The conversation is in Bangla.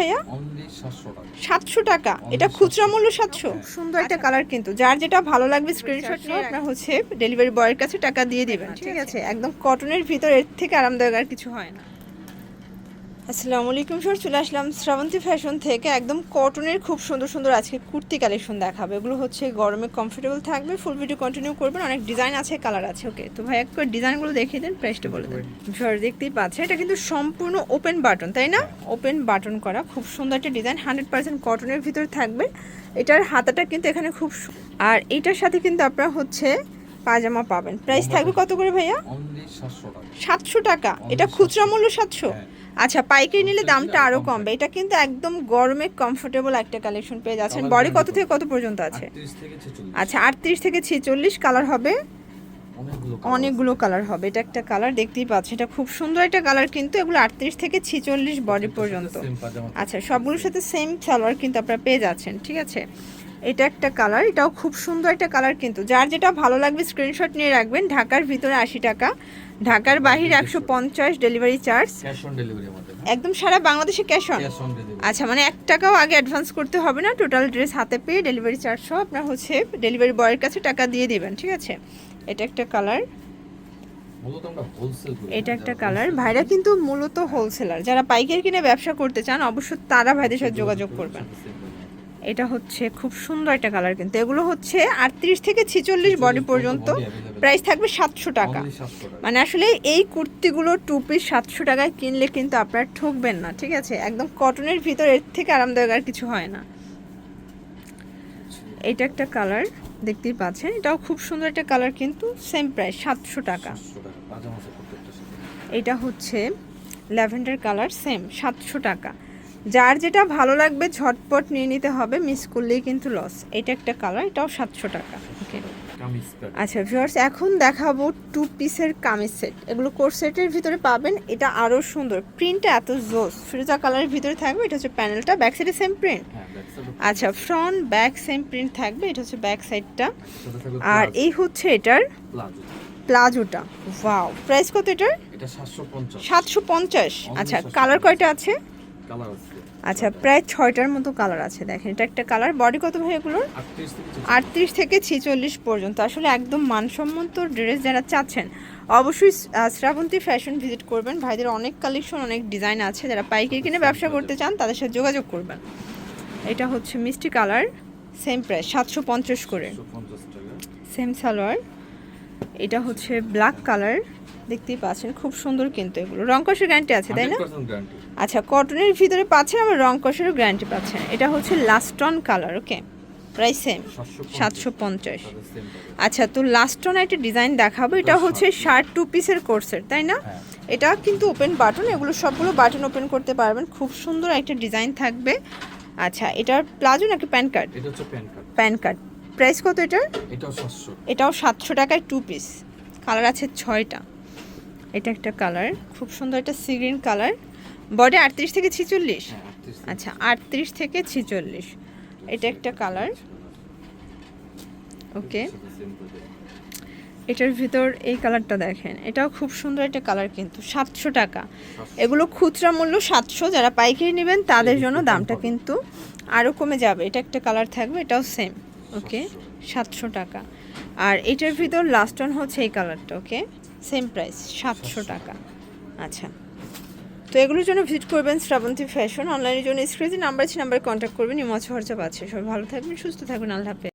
ভাইয়া? সাতশো টাকা। এটা খুচরা মূল্য সাতশো? সুন্দর একটা কালার কিন্তু। যার যেটা ভালো লাগবে স্ক্রিনশট নিয়ে আপনার হচ্ছে ডেলিভারি বয়ের কাছে টাকা দিয়ে দিবেন। ঠিক আছে? একদম কটনের ভিতর এর থেকে আরামদায়ক আর কিছু হয় না। আসসালামু আলাইকুম স্যার চলে আসলাম শ্রাবন্তী ফ্যাশন থেকে। একদম কটনের খুব সুন্দর সুন্দর আজকে কুর্তি কালেকশন দেখাবে। এগুলো হচ্ছে গরমে কমফোর্টেবল থাকবে ফুল ভিডিও কন্টিনিউ করবেন অনেক ডিজাইন আছে কালার আছে ওকে তো ভাই একবার ডিজাইনগুলো দেখিয়ে দেন প্রাইসটা বলে দেন। স্যার দেখতেই পাচ্ছেন এটা কিন্তু সম্পূর্ণ ওপেন বাটন তাই না? ওপেন বাটন করা খুব সুন্দর একটা ডিজাইন হান্ড্রেড পার্সেন্ট কটনের ভিতর থাকবে। এটার হাতাটা কিন্তু এখানে খুব আর এটার সাথে কিন্তু আপনারা হচ্ছে পাজামা পাবেন। প্রাইস থাকবে কত করে ভাইয়া? সাতশো টাকা। এটা খুচরা মূল্য সাতশো? হ্যাঁ। আচ্ছা পাইকারি নিলে দামটা নিলে আরও আরও কমবে। এটা কিন্তু একদম গরমে কমফোর্টেবল একটা কালেকশন পেয়ে যাচ্ছেন। বডি কত থেকে কত পর্যন্ত আছে? আচ্ছা আটত্রিশ থেকে ছেচল্লিশ কালার হবে। অনেকগুলো কালার হবে। এটা একটা কালার দেখতেই পাচ্ছি এটা খুব সুন্দর একটা কালার কিন্তু এগুলো আটত্রিশ থেকে ছেচল্লিশ বডি পর্যন্ত। আচ্ছা সবগুলোর সাথে সেম সালোয়ার কিন্তু আপনারা পেয়ে যাচ্ছেন ঠিক আছে? এটা একটা কালার এটাও খুব সুন্দর একটা কালার কিন্তু। যার যেটা ভালো লাগবে স্ক্রিনশট নিয়ে রাখবেন ঢাকার ভিতরে আশি টাকা। ঢাকার বাহির একশো পঞ্চাশ ডেলিভারি চার্জ একদম সারা বাংলাদেশে ক্যাশ অন আচ্ছা মানে এক টাকাও আগে অ্যাডভান্স করতে হবে না টোটাল ড্রেস হাতে পেয়ে ডেলিভারি চার্জ সহ আপনার হচ্ছে ডেলিভারি বয়ের কাছে টাকা দিয়ে দেবেন ঠিক আছে? এটা একটা কালার। এটা একটা কালার। ভাইরা কিন্তু মূলত হোলসেলার যারা পাইকারি কিনে ব্যবসা করতে চান অবশ্য তারা ভাইদের সাথে যোগাযোগ করবেন। এটা হচ্ছে খুব সুন্দর একটা কালার কিন্তু। এগুলো হচ্ছে আটত্রিশ থেকে ছিচল্লিশ বডি পর্যন্ত প্রাইস থাকবে সাতশো টাকা। মানে আসলে এই কুর্তিগুলো টু পিস সাতশো টাকায় কিনলে কিন্তু আপনার ঠকবেন না ঠিক আছে? একদম কটনের ভিতর এর থেকে আরামদায়ক আর কিছু হয় না। এটা একটা কালার দেখতেই পাচ্ছেন। এটাও খুব সুন্দর একটা কালার কিন্তু সেম প্রাইস সাতশো টাকা। এটা হচ্ছে ল্যাভেন্ডার কালার সেম সাতশো টাকা। যার যেটা ভালো লাগবে ঝটপট নিয়ে নিতে হবে মিস করলেই কিন্তু লস এটা একটা কালার এটাও সাতশো টাকা। ওকে আচ্ছা ভিউয়ার্স এখন দেখাবো টু পিসের কামিজ সেট এগুলো কোর সেটের ভিতরে পাবেন এটা আরও সুন্দর। প্রিন্টটা এত জোস। ফিরোজা কালারের ভিতরে থাকবে এটা হচ্ছে প্যানেলটা ব্যাক সাইডে সেম প্রিন্ট আচ্ছা ফ্রন্ট ব্যাক সেম প্রিন্ট থাকবে এটা হচ্ছে ব্যাক সাইডটা আর এই হচ্ছে এটার প্লাজোটা। ওয়াও প্রাইস কত এটার? এটা সাতশো পঞ্চাশ। আচ্ছা কালার কয়টা আছে? আচ্ছা প্রায় ছয়টার মতো কালার আছে দেখেন। এটা একটা কালার বডি কত ভাই এগুলোর? আটত্রিশ থেকে ছেচল্লিশ। পর্যন্ত। আসলে একদম মানসম্মত ড্রেস যারা চাচ্ছেন অবশ্যই শ্রাবন্তী ফ্যাশন ভিজিট করবেন। ভাইদের অনেক কালেকশন অনেক ডিজাইন আছে। যারা পাইকারি কিনে ব্যবসা করতে চান তাদের সাথে যোগাযোগ করবেন। এটা হচ্ছে মিষ্টি কালার সেম প্রাইস সাতশো পঞ্চাশ করে। সেম সালোয়ার এটা হচ্ছে ব্ল্যাক কালার দেখতেই পাচ্ছেন খুব সুন্দর কিন্তু এগুলো। রং কষের গ্যারান্টি আছে তাই না? আচ্ছা কটনের ভিতরে পাচ্ছেন আবার রং কষেরও গ্যারান্টি পাচ্ছেন। এটা হচ্ছে লাস্টন কালার ওকে প্রাইস সেম সাতশো পঞ্চাশ। আচ্ছা তো লাস্টন একটা ডিজাইন দেখাবো। এটা হচ্ছে শার্ট। টু পিসের কোর্সের তাই না? হ্যাঁ। এটা কিন্তু ওপেন বাটন এগুলো সবগুলো বাটন ওপেন করতে পারবেন। খুব সুন্দর একটা ডিজাইন থাকবে। আচ্ছা এটার প্লাজো নাকি PAN card? PAN card. Price কত এটার? এটাও সাতশো। টাকায় টু পিস কালার আছে ছয়টা। এটা একটা কালার খুব সুন্দর একটা সিগ্রিন কালার। বডি আটত্রিশ থেকে ছিচল্লিশ? হ্যাঁ আচ্ছা আটত্রিশ থেকে ছিচল্লিশ। এটা একটা কালার। ওকে। এটার ভিতর এই কালারটা দেখেন। এটাও খুব সুন্দর একটা কালার কিন্তু সাতশো টাকা। এগুলো খুচরা মূল্য সাতশো যারা পাইকারি নেবেন তাদের জন্য দামটা কিন্তু আরও কমে যাবে। এটা একটা কালার থাকবে এটাও সেম ওকে সাতশো। টাকা। আর এটার ভিতর লাস্ট অন হচ্ছে এই কালারটা ওকে সেম প্রাইস সাতশো টাকা। আচ্ছা। তো এগুলোর জন্য ভিজিট করবেন শ্রাবন্তী ফ্যাশন অনলাইনের জন্য স্ক্রিনে নাম্বার আছে নাম্বারে কন্ট্যাক্ট করবেন ইমচ হোয়াটসঅ্যাপ আছে। সবাই ভালো থাকবেন সুস্থ থাকবেন আল্লাহ হাফেজ।